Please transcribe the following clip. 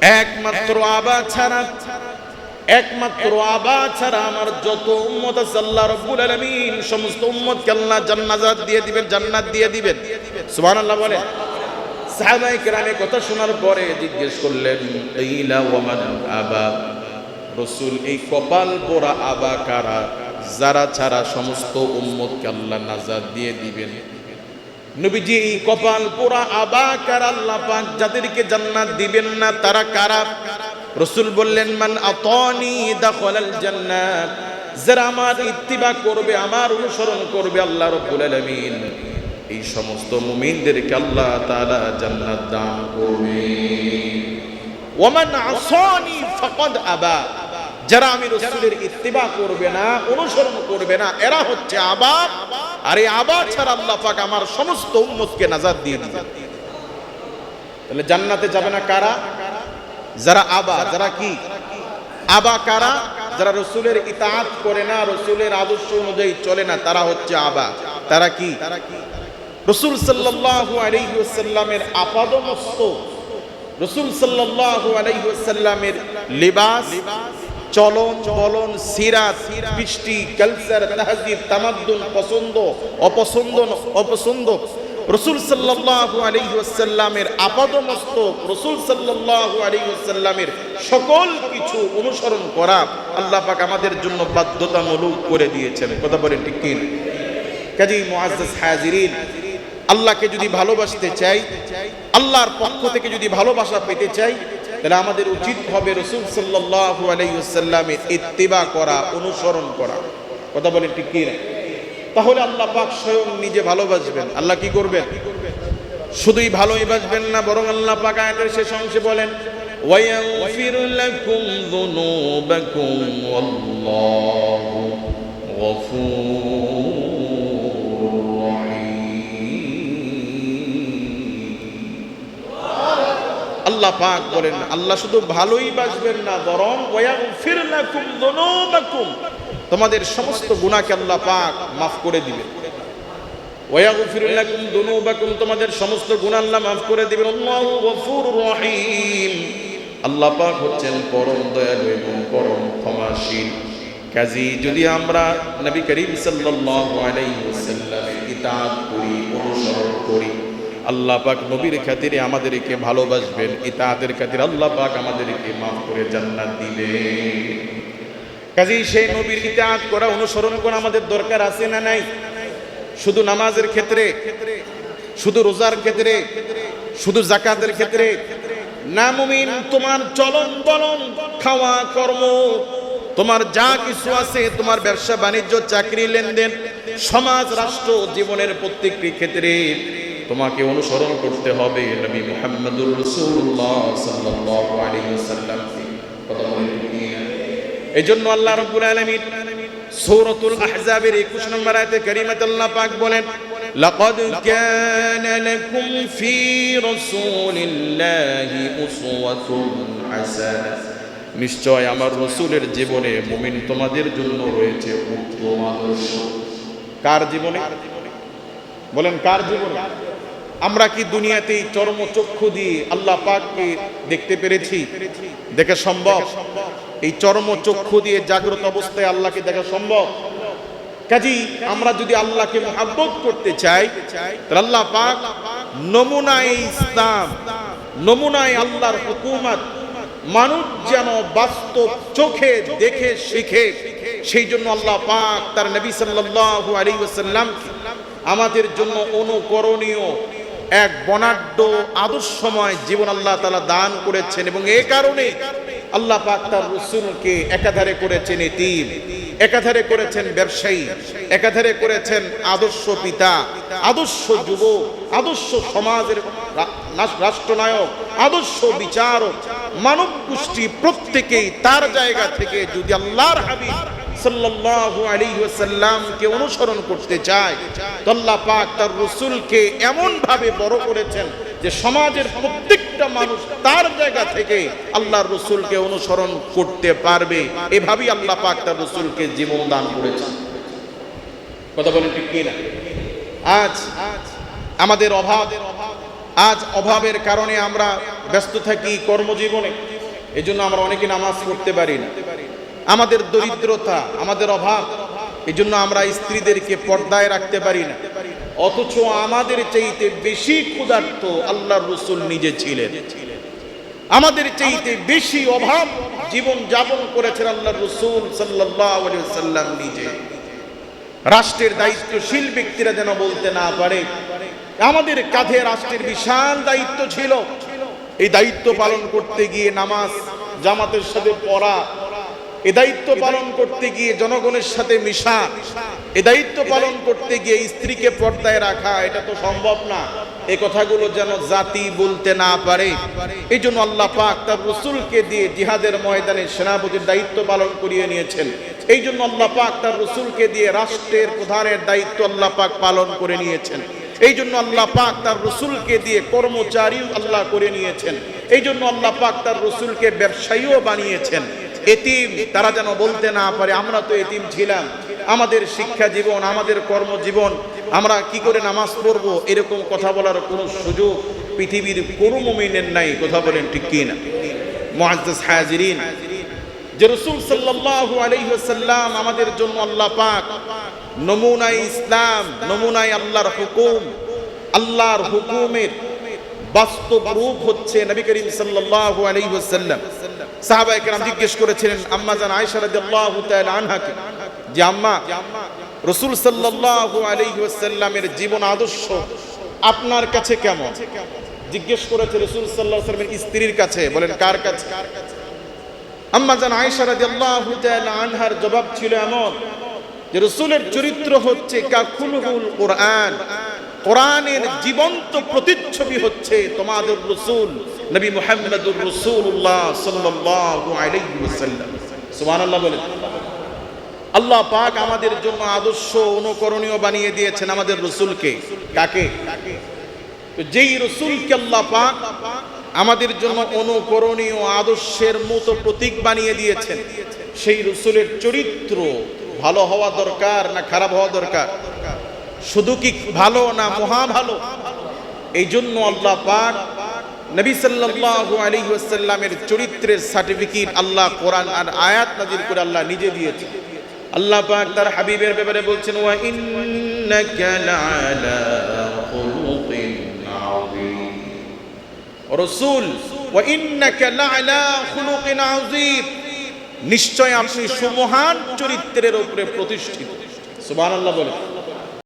একমাত্র আবা ছাড়া, একমাত্র আবা ছাড়া আমার যত উম্মত আছে, আল্লাহ রব্বুল আলামিন সমস্ত উম্মতকে আল্লাহ জান্নাত দিয়ে দিবেন, জান্নাত দিয়ে দিবেন। সুবহানাল্লাহ বলে। সাহাবায়ে কেরামে কথা শোনার পরে জিজ্ঞেস করলেন, ইলা ওয়ামান আবা? রসুল, এই কপাল পোড়া আবা কারা? যারা ছাড়া সমস্ত উম্মতকে আল্লাহ নাজাদ দিয়ে দিবেন। নবীজি এই কপাল পোড়া আবা কার আল্লাহ পাক যাদেরকে জান্নাত দিবেন না, তারা কারা? রসুল বললেন, মান আতানি দাখালাল জান্নাত। যারা আমার ইত্তিবা করবে, আমার অনুসরণ করবে আল্লাহ রাব্বুল আলামিন। এই সমস্ত মুমিনদেরকে আল্লাহ তাআলা জান্নাত দান করবে। ওমান আসানি ফাকাদ আবা। যারা আমি রসুলের ইত্তিবা করবে না, অনুসরণ করবে না, এরা হচ্ছে আবা। আর এই আবা ছাড়া আল্লাহ পাক আমার সমস্ত উম্মতকে নাজাদ দিয়ে দিবে। তাহলে জান্নাতে যাবে না কারা? যারা আবা, যারা কি? আবা কারা? যারা রসুলের ইতাআত করে না, রসুলের আদর্শ অনুযায়ী চলে না, তারা হচ্ছে আবা। তারা কি? রসুল আলাইহি ওয়াসাল্লামের আপাদমস্ত। রসুল সাল্লাল্লাহু আলাইহি ওয়াসাল্লামের লিবাস চলন বলন সিরাত, বৃষ্টি, কালচার, তাহজিব, তামাদ্দুন, পছন্দ, অপছন্দ অপছন্দ। রসুল সাল্লাল্লাহু আলাইহি ওয়াসাল্লামের আপাদমস্তক, রসুল সাল্লাল্লাহু আলাইহি ওয়াসাল্লামের সকল কিছু অনুসরণ করা আল্লাহ পাক আমাদের জন্য বাধ্যতামূলক করে দিয়েছেন। কথা বলেন ঠিক কি কাজী মুআজ্জাজ হাজিরিন, আল্লাহকে যদি ভালোবাসতে চাই, আল্লাহর পক্ষ থেকে যদি ভালোবাসা পেতে চাই তাহলে আমাদের উচিত হবে রসুল সাল্লাল্লাহু আলাইহি ওয়াসাল্লামের ইত্তিবা করা অনুসরণ করা কথা বলেন ঠিক কি না তাহলে আল্লাহ পাক স্বয়ং নিজে ভালোবাসবেন আল্লাহ কি করবেন শুধুই ভালোই বাসবেন না বরং আল্লাহ পাক আয়াতের শেষ অংশে বলেন ويغفر لكم ذنوبكم والله غفور আল্লাহ পাক বলেন, আল্লাহ শুধু ভালোই বাসবেন না, বরং তোমাদের সমস্ত গুণাকে আল্লাহ পাক মাফ করে দিবেন। ওয়াগফির লাকুম যুনুবাকুম, তোমাদের সমস্ত আল্লাহ মাফ করে দিবেন। আল্লাহু গফুরুর রহিম। আল্লাহ পাক হচ্ছেন পরম দয়ালু এবং পরম ক্ষমাশীল। কাজী, যদি আমরা নবী করিম সাল্লাল্লাহু আলাইহি ওয়াসাল্লামের ইতাআত করি অনুসরণ করি আল্লাহ পাক নবীর খাতিরে আমাদেরকে ভালোবাসবেন, ইতাহাতের খাতিরে আল্লাহ পাক আমাদেরকে মাফ করে জান্নাত দিবেন। কাজেই সেই নবীর ইতাহাত করা, অনুসরণ করা আমাদের দরকার আছে না নাই? শুধু নামাজের ক্ষেত্রে, শুধু রোজার ক্ষেত্রে, শুধু জাকাতের ক্ষেত্রে? না মুমিন, তোমার চলন বলন, খাওয়া কর্ম, তোমার যা কিছু আছে, তোমার ব্যবসা, বাণিজ্য, চাকরি, লেনদেন, সমাজ, রাষ্ট্র, জীবনের প্রত্যেকটি ক্ষেত্রে তোমাকে অনুসরণ করতে হবে নবী মুহাম্মদুর রাসূলুল্লাহ সাল্লাল্লাহু আলাইহি ওয়াসাল্লাম কথা বলেন এই জন্য আল্লাহ রাব্বুল আলামিন সূরাতুল আহজাবের 21 নম্বর আয়াতে কারিমাতে আল্লাহ পাক বলেন لقد كان لكم في رسول الله أسوة حسنة নিশ্চয় আমার রসুলের জীবনে মুমিন তোমাদের জন্য রয়েছে উত্তম আদর্শ কার জীবনে বলেন কার জীবনে আমরা কি দুনিয়াতে এই চর্মচক্ষু দিয়ে আল্লাহ পাককে দেখতে পেরেছি? দেখে সম্ভব? এই চর্মচক্ষু দিয়ে জাগ্রত অবস্থায় আল্লাহকে দেখা সম্ভব? কাজী, আমরা যদি আল্লাহকে মহাব্বত করতে চাই আল্লাহ পাক নমুনায় ইসলাম, নমুনায় আল্লাহর হুকুমত, মানুষ যেন বাস্তব চোখে দেখে শিখে, সেই জন্য আল্লাহ পাক তার নবী সাল্লাল্লাহু আলাইহি ওয়াসাল্লামকে আমাদের জন্য অনুকরণীয় এক বনাঢ্য আদর্শময় জীবন আল্লাহ তালা দান করেছেন এবং এ কারণে আল্লাহ পাক তার রসুলকে একাধারে করেছেন এতিম, একাধারে করেছেন ব্যবসায়ী, একাধারে করেছেন আদর্শ পিতা, আদর্শ যুব আদর্শ সমাজের রাষ্ট্রনায়ক, আদর্শ বিচারক মানব গোষ্ঠী প্রত্যেকেই তার জায়গা থেকে যদি আল্লাহর হাবিব সাল্লাল্লাহু আলাইহি ওয়াসাল্লামকে অনুসরণ করতে চায় আল্লাহ পাক তার রসুলকে এমন ভাবে বড় করেছেন যে সমাজের প্রত্যেকটা মানুষ তার জায়গা থেকে আল্লাহর রসুলকে অনুসরণ করতে পারবে। এভাবেই আল্লাহ পাক তার রসুলকে জীবন দান করেছেন। কথা বলেন ঠিক কিনা? আজ আমাদের অভাব, আজ অভাবের কারণে আমরা ব্যস্ত থাকি কর্মজীবনে এই জন্য আমরা অনেকে নামাজ পড়তে পারি না। আমাদের দরিদ্রতা, আমাদের অভাব এই জন্য আমরা স্ত্রীদেরকে পর্দায় রাখতে পারি না। অথচ আমাদের চাইতে বেশি ক্ষুধার্ত আল্লাহর রসুল নিজে ছিলেন। আমাদের চাইতে বেশি অভাব জীবন যাপন করেছেন আল্লাহ রসুল সাল্লাম নিজে। রাষ্ট্রের দায়িত্বশীল ব্যক্তিরা যেন বলতে না পারে, আমাদের কাঁধে রাষ্ট্রের বিশাল দায়িত্ব ছিল। এই দায়িত্ব পালন করতে গিয়ে নামাজ, জামাতের সাথে পড়া এ দায়িত্ব পালন করতে গিয়ে জনগণের সাথে মিশা। এ দায়িত্ব পালন করতে গিয়ে স্ত্রীকে পর্দায় রাখা, এটা তো সম্ভব না। এই কথাগুলো যেন জাতি বলতে না পারে। এই জন্য আল্লাহ পাক তার রসুলকে দিয়ে জিহাদের ময়দানে সেনাপতির দায়িত্ব পালন করিয়ে নিয়েছেন। এই জন্য আল্লাহ পাক তার রসুলকে দিয়ে রাষ্ট্রের প্রধানের দায়িত্ব আল্লাহ পাক পালন করে নিয়েছেন। এই জন্য আল্লাহ পাক তার রসুলকে দিয়ে কর্মচারীও আল্লাহ করে নিয়েছেন। এই জন্য আল্লাহ পাক তার রসুলকে ব্যবসায়ীও বানিয়েছেন। এতিম, তারা যেন বলতে না পারে, আমরা তো এতিম ছিলাম। আমাদের শিক্ষা জীবন, আমাদের কর্মজীবন, আমরা কি করে নামাজ পড়ব, এরকম কথা বলার কোনো সুযোগ পৃথিবীর কোনো মুমিনের নাই, কথা বলেন ঠিক কি না মুআজ্জাজ হাজিরিন, যে রসুল সাল্লাল্লাহু আলাইহি ওয়াসাল্লাম আমাদের জন্য আল্লাহ পাক নমুনাই ইসলাম নমুনাই আল্লাহর হুকুম, আল্লাহর হুকুমের বাস্তব রূপ হচ্ছে নবী করিম সাল্লাল্লাহু আলাইহি ওয়াসাল্লাম সাহাবায়ে কেরাম জিজ্ঞেস করেছিলেন, আম্মা জান আয়েশা রাদিয়াল্লাহু তাআলা আনহাকে? যে আম্মা, রসুল সাল্লাল্লাহু আলাইহি ওয়াসাল্লামের জীবন আদর্শ আপনার কাছে কেমন? জিজ্ঞেস করেছে রসুল সাল্লাল্লাহু আলাইহি ওয়াসাল্লামের স্ত্রীর কাছে। বলেন, কার কাছে? আম্মা জান আয়েশা রাদিয়াল্লাহু তাআলা আনহার জবাব ছিল এমন যে রসুলের চরিত্র হচ্ছে কাকুলহুল কোরআন। কোরআনের জীবন্ত প্রতিচ্ছবি হচ্ছে তোমাদের রসুল, নবী মুহাম্মদুর রসুল্লাহ সাল্লাল্লাহু আলাইহি ওয়াসাল্লাম। সুবহানাল্লাহ বলেন। আল্লাহ পাক আমাদের জন্য আদর্শ অনুকরণীয় বানিয়ে দিয়েছেন আমাদের রসুলকে। কাকে? তো যেই রসুলকে আল্লাহ পাক আমাদের জন্য অনুকরণীয় আদর্শের মতো প্রতীক বানিয়ে দিয়েছেন, সেই রসুলের চরিত্র ভালো হওয়া দরকার না খারাপ হওয়া দরকার? শুধু কি ভালো না মহা ভালো? এই জন্য আল্লাহ পাক নবী সাল্লাল্লাহু আলাইহি ওয়াসাল্লামের চরিত্রের সার্টিফিকেট আল্লাহ কোরআন আর আয়াত নাজিল করে আল্লাহ নিজে দিয়েছে। আল্লাহ পাক তার হাবিবের ব্যাপারে বলছেন, ওয়া ইন্নাকা লাআলা খুলুকিন আযীম। রাসূল, ওয়া ইন্নাকা লাআলা খুলুকিন আযীম। নিশ্চয় আপনি সুমহান চরিত্রের উপরে প্রতিষ্ঠিত। সুবহানাল্লাহ বলে